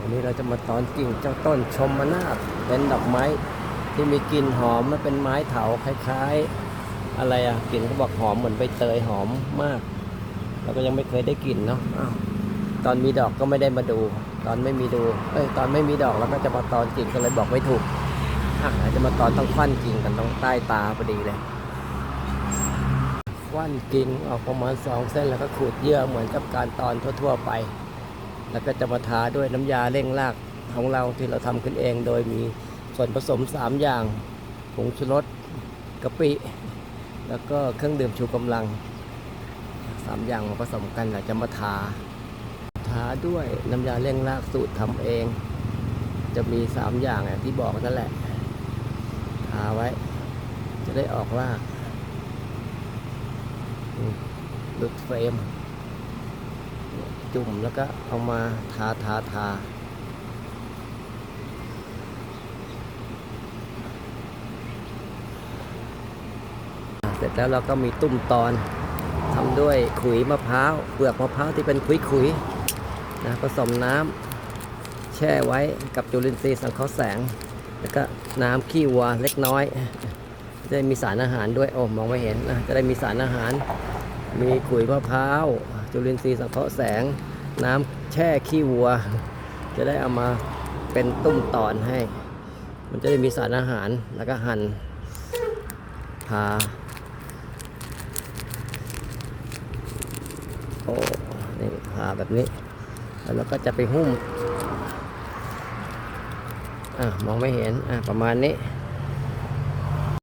วันนี้เราจะมาตอนกิ่งเจ้าต้นชมมนาบเป็นดอกไม้ที่มีกลิ่นหอมมันเป็นไม้เถาคล้าย ๆ อะไรอะกลิ่นเขาบอกหอมเหมือนใบเตยหอมมากเราก็ยังไม่เคยได้กลิ่นเนาะอ้าวตอนมีดอกก็ไม่ได้มาดู ตอนไม่มีดูเอ้ยตอนไม่มีดอกเราก็จะมาตอนกิ่งก็เลยบอกไม่ถูกอะเราจะมาตอนต้องควันกิ่งกันตรงใต้ตาพอดีเลยควันกิ่งออกประมาณสองเส้นแล้วก็ขูดเยื่อเหมือนกับการตอนทั่ว ๆ ไป แล้วก็จะมาทาด้วยน้ำยาเร่งรากของเราที่เราทำขึ้นเอง โดยมีส่วนผสม 3 อย่างผงชูรสกะปิ แล้วก็เครื่องดื่มชูกำลัง 3 อย่างมาผสมกันเราจะมาทา ทาด้วยน้ำยาเร่งรากสูตรทำเอง จะมี 3 อย่างอย่างที่บอกนั่นแหละ ทาไว้ จะได้ออกรากหลุดเฟรม จุ่มแล้วก็เอามาทาทาทาเสร็จแล้วเราก็มีตุ้มตอนทำด้วยขุยมะพร้าวเปลือกมะพร้าวที่เป็นขุยขุยนะผสมน้ำแช่ไว้กับจุลินทรีย์สังเคราะห์แสง แล้วก็น้ำขี้วัวเล็กน้อยจะได้มีสารอาหารด้วยโอ้มองไม่เห็นนะจะได้มีสารอาหาร มีขุยมะพร้าว จุลินทรีย์สังเคราะห์แสง น้ำแช่ขี้วัว จะได้เอามาเป็นตุ้มตอนให้ มันจะได้มีสารอาหารแล้วก็หั่นทาโอ้นี่ทาแบบนี้ แล้วเราก็จะไปหุ้มอะมองไม่เห็นอะประมาณนี้